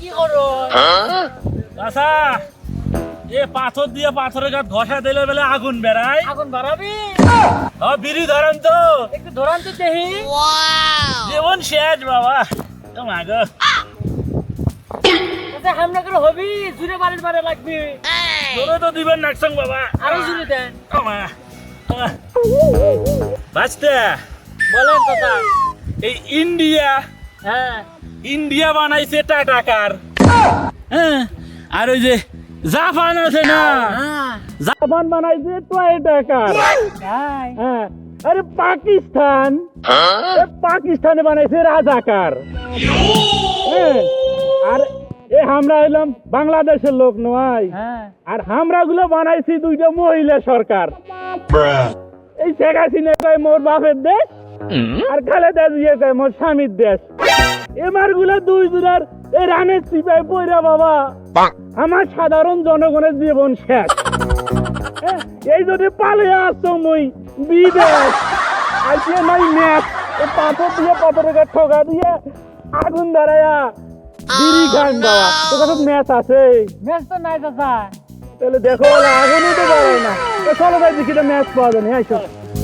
কি করো এ পাথর দিয়ে পাথরের গাছ ঘষা দিলে বেলে আগুন বেড়ায়। আগুন বাড়াবি? হ বিড়ি ধরেন তো। একটু ধরান তো দেখি। জীবন শেষ বাবা। তোমা গো। হামলা করে হবি? জুড়ে বাড়ির বাড়ি লাগবি। তো দিবেন নাকসং বাবা। আরও জুড়ে দেন। বাঁচতে। বলেন এই ইন্ডিয়া হ্যাঁ। ইন্ডিয়া বানাইছে টাটাকার হ্যাঁ আর ওই যে জাপান আছে না? হ্যাঁ। জাপান বানাইছে টয়টাকার হ্যাঁ আরে পাকিস্তান। পাকিস্তানে বানাইছে রাজাকার হ্যাঁ, আর এ আমরা হইলাম বাংলাদেশের লোক নয়। হ্যাঁ। আর আমরা গুলো বানাইছি দুইটা মহিলা সরকার। এই শেখ হাসিনা মোর বাপের দেশ? আর খালেদা জিয়া কয় মোর স্বামীর দেশ। এবারগুলো দুই দুরার এই রানের সিপাই পয়রা বাবা। আমার সাধারণ জনগণের জীবন শেষ। এই যদি পালে আসতো মুই বিদেশ। আজকে নাই ম্যাচ এই পাথর দিয়ে পাথরের গায়ে ঠোকা দিয়ে আগুন ধরাইয়া বিড়ি খান বাবা। তোর কাছে ম্যাচ আছে? ম্যাচ তো নাই চাচা। তাহলে দেখো আগুনই তো পারে না। তো চলো ভাই দেখি ম্যাচ পাওয়া যায় না। আইসো